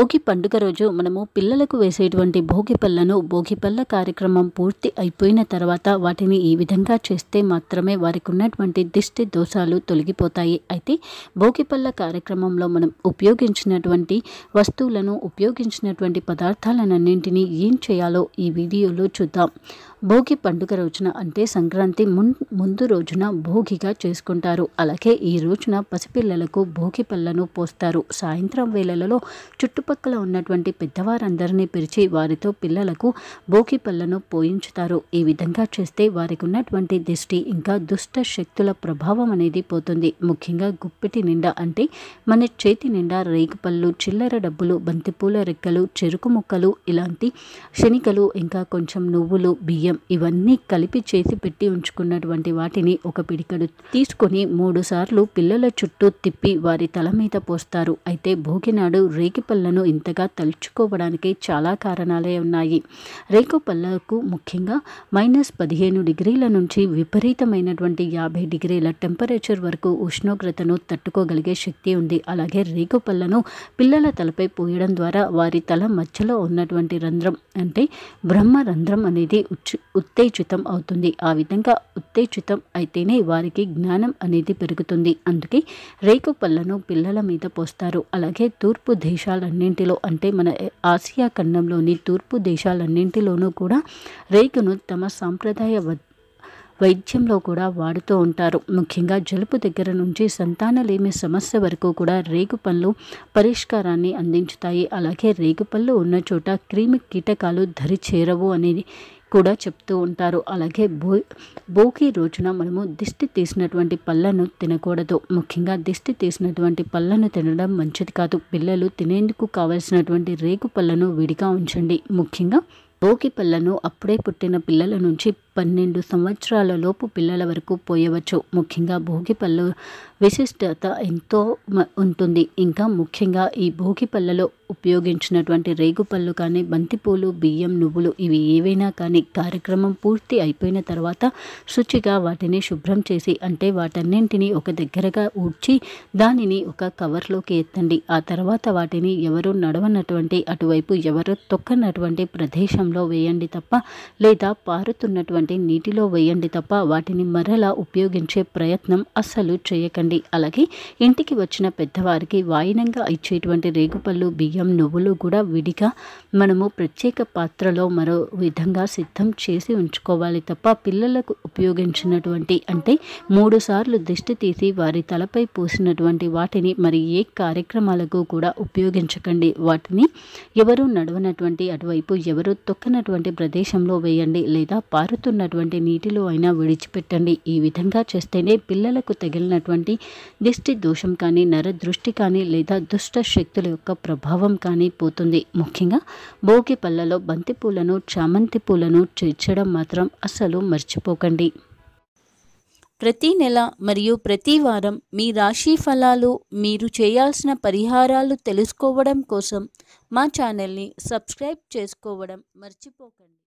భోగి పండుగ రోజు మనము పిల్లలకు వేసేటువంటి భోగి పళ్ళను భోగి పళ్ళ కార్యక్రమం పూర్తి అయిపోయిన తర్వాత వాటిని ఈ విధంగా చేస్తే మాత్రమే వారికి ఉన్నటువంటి దిష్టి దోషాలు తొలగిపోతాయి. అయితే భోగి పళ్ళ కార్యక్రమంలో మనం ఉపయోగించినటువంటి వస్తువులను ఉపయోగించినటువంటి పదార్థాలన్నింటినీ ఏం చేయాలో ఈ వీడియోలో చూద్దాం. భోగి పండుగ రోజున అంటే సంక్రాంతి మున్ ముందు రోజున భోగిగా చేసుకుంటారు. అలాగే ఈ రోజున పసిపిల్లలకు భోగి పళ్ళను పోస్తారు. సాయంత్రం వేళలలో చుట్టుపక్కల ఉన్నటువంటి పెద్దవారందరినీ పిలిచి వారితో పిల్లలకు భోగి పళ్ళను పోయించుతారు. ఈ విధంగా చేస్తే వారికి ఉన్నటువంటి దిష్టి ఇంకా దుష్ట శక్తుల ప్రభావం అనేది పోతుంది. ముఖ్యంగా గుప్పిటి నిండా అంటే మన చేతి నిండా రేగుపళ్ళు చిల్లర డబ్బులు బంతిపూల రెక్కలు చెరుకు ముక్కలు ఇలాంటి శనికలు ఇంకా కొంచెం నువ్వులు బియ్యం ఇవన్నీ కలిపి చేసి పెట్టి ఉంచుకున్నటువంటి వాటిని ఒక పిడికడు తీసుకొని మూడు సార్లు పిల్లల చుట్టూ తిప్పి వారి తల మీద పోస్తారు. అయితే భోగినాడు రేగిపళ్ళను ఇంతగా తలుచుకోవడానికి చాలా కారణాలే ఉన్నాయి. రేగుపళ్ళకు ముఖ్యంగా మైనస్ పదిహేను డిగ్రీల నుంచి విపరీతమైనటువంటి యాభై డిగ్రీల టెంపరేచర్ వరకు ఉష్ణోగ్రతను తట్టుకోగలిగే శక్తి ఉంది. అలాగే రేగుపళ్ళను పిల్లల తలపై పోయడం ద్వారా వారి తల మధ్యలో ఉన్నటువంటి రంధ్రం అంటే బ్రహ్మ రంధ్రం అనేది ఉచ్చు ఉత్తేజితం అవుతుంది. ఆ విధంగా ఉత్తేజితం అయితేనే వారికి జ్ఞానం అనేది పెరుగుతుంది. అందుకే రేకు పళ్ళను పిల్లల మీద పోస్తారు. అలాగే తూర్పు దేశాలన్నింటిలో అంటే మన ఆసియా ఖండంలోని తూర్పు దేశాలన్నింటిలోనూ కూడా రేకును తమ సాంప్రదాయ వైద్యంలో కూడా వాడుతూ ఉంటారు. ముఖ్యంగా జలుబు దగ్గర నుంచి సంతానలేమి సమస్య వరకు కూడా రేగు పళ్ళు పరిష్కారాన్ని అందించుతాయి. అలాగే రేగు పళ్ళు ఉన్న చోట క్రిమి కీటకాలు దరి చేరవు అనేది కూడా చెప్తూ ఉంటారు. అలాగే భో భోగి రోజున మనము దిష్టి తీసినటువంటి పళ్ళను తినకూడదు. ముఖ్యంగా దిష్టి తీసినటువంటి పళ్ళను తినడం మంచిది కాదు. పిల్లలు తినేందుకు కావలసినటువంటి రేగు పళ్ళను విడిగా ఉంచండి. ముఖ్యంగా భోగి పళ్ళను అప్పుడే పుట్టిన పిల్లల నుంచి పన్నెండు సంవత్సరాల లోపు పిల్లల వరకు పోయవచ్చు. ముఖ్యంగా భోగి పళ్ళు విశిష్టత ఎంతో ఉంటుంది. ఇంకా ముఖ్యంగా ఈ భోగి పళ్ళలో ఉపయోగించినటువంటి రేగుపళ్ళు కానీ బంతిపూలు బియ్యం నువ్వులు ఇవి ఏవైనా కానీ కార్యక్రమం పూర్తి అయిపోయిన తర్వాత శుచిగా వాటిని శుభ్రం చేసి అంటే వాటన్నింటినీ ఒక దగ్గరగా ఊడ్చి దానిని ఒక కవర్లోకి ఎత్తండి. ఆ తర్వాత వాటిని ఎవరు నడవనటువంటి అటువైపు ఎవరు తొక్కనటువంటి ప్రదేశంలో వేయండి తప్ప లేదా పారుతున్నటువంటి నీటిలో వేయండి తప్ప వాటిని మరలా ఉపయోగించే ప్రయత్నం అస్సలు చేయకండి. అలాగే ఇంటికి వచ్చిన పెద్దవారికి వాయినంగా ఇచ్చేటువంటి రేగుపళ్ళు బియ్యం నువ్వులు కూడా విడిగా మనము ప్రత్యేక పాత్రలో మరో విధంగా సిద్ధం చేసి ఉంచుకోవాలి తప్ప పిల్లలకు ఉపయోగించినటువంటి అంటే మూడు సార్లు దిష్టి తీసి వారి తలపై పూసినటువంటి వాటిని మరి ఏ కార్యక్రమాలకు కూడా ఉపయోగించకండి. వాటిని ఎవరు నడవనటువంటి అటువైపు ఎవరు తొక్కనటువంటి ప్రదేశంలో వేయండి లేదా పారుతున్నటువంటి నీటిలో అయినా విడిచిపెట్టండి. ఈ విధంగా చేస్తేనే పిల్లలకు తగిలినటువంటి దిష్టి దోషం కానీ నర దృష్టి కానీ లేదా దుష్ట శక్తుల యొక్క ప్రభావం కానీ పోతుంది. ముఖ్యంగా భోగి పళ్ళలో బంతి పూలను చామంతి పూలను చేర్చడం మాత్రం అసలు మర్చిపోకండి. ప్రతి నెల మరియు ప్రతి వారం మీ రాశి ఫలాలు మీరు చేయాల్సిన పరిహారాలు తెలుసుకోవడం కోసం మా ఛానల్ని సబ్స్క్రైబ్ చేసుకోవడం మర్చిపోకండి.